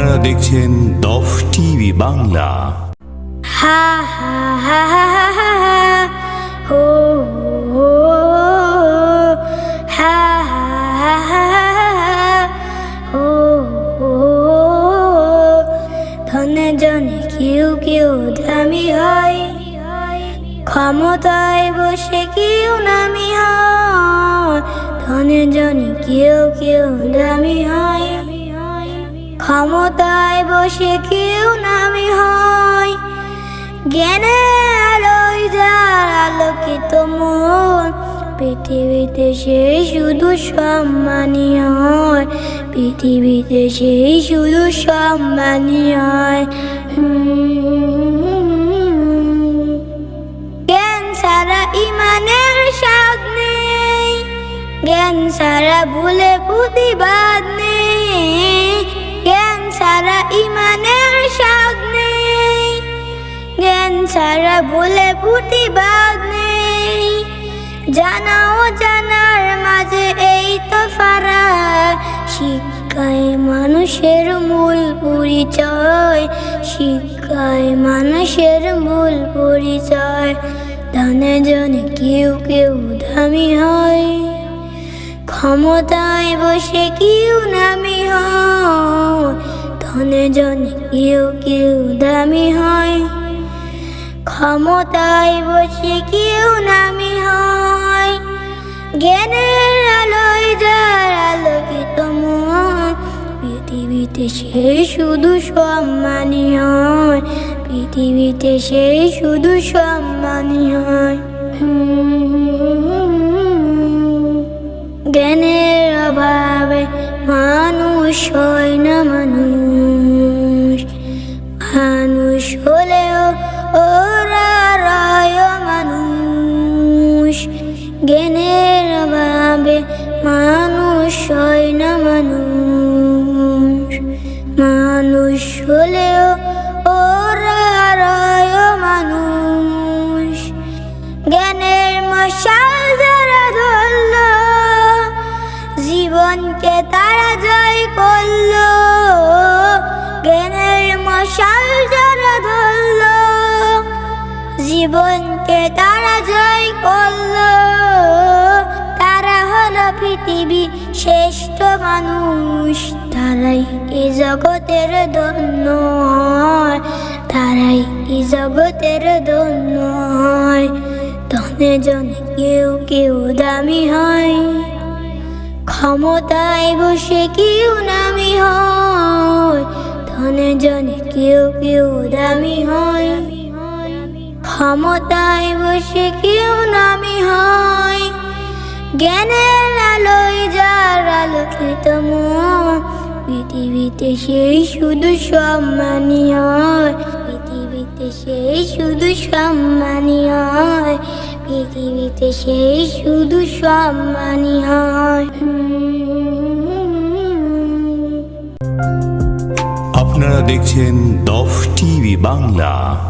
আপনারা দেখছেন দফ টিভি বাংলা হা হা হা হা হা হো হো হা হা হা হো হো ধনে জনে কেউ কেউ দামি হয় ক্ষমতায় বসে কেউ নামি হয় ধনে জনে কেউ কেউ দামি হয় ক্ষমতায় বসে কেউ নামি হয়। জ্ঞানে আলোয় যার আলোকিত মন, পৃথিবীতে সেই শুধু সম্মানী হয়। পৃথিবীতে সেই শুধু সম্মানী হয়। জ্ঞান সারা ইমানের স্বাদ নেই। জ্ঞান সারা ভুলে প্রতিবাদ নেই। সারা ভুলে প্রতিবাদ নেই। জানা ও জানার মাঝে এই তো ফারা শিক্ষায় মানুষের মূল পরিচয়। শিক্ষায় মানুষের মূল পরিচয়। ধনে জনে কেউ কেউ দামি হয়। ক্ষমতায় বসে কেউ নামি হয়। ধনে জনে কেউ কেউ দামি হয়। ক্ষমতায় বসে কেউ নামি হয়। জ্ঞানের আলোয় যার আলোকিত পৃথিবীতে সেই শুধু সম্মানী হয়। পৃথিবীতে সেই শুধু সম্মানী হয়। জ্ঞানের অভাবে মানুষ হয় না মানুষ। মানুষ হলেও ওরা রয় মানুষ। জ্ঞানের মশাল যারা ধরল, জীবনকে তারা জয় করল। জ্ঞানের মশাল যারা ধরল, জীবনকে তারা জয় করল। পৃথিবী শ্রেষ্ঠ মানুষ, তারাই এ জগতের ধন্য তারাই এ জগতের ধন্য ধনে জনে কেউ কেউ দামি হয়। ক্ষমতায় বসে কেউ নামি হয়। ধনে জনে কেউ কেউ দামি হয়। ক্ষমতায় বসে কেউ নামি হয়। জ্ঞানের আলোয় যার আলোকিত পৃথিবীতে সেই শুধু সম্মানী হয়, পৃথিবীতে সেই শুধু সম্মানী হয়, পৃথিবীতে সেই শুধু সম্মানী হয়। আপনারা দেখছেন দফ টিভি বাংলা।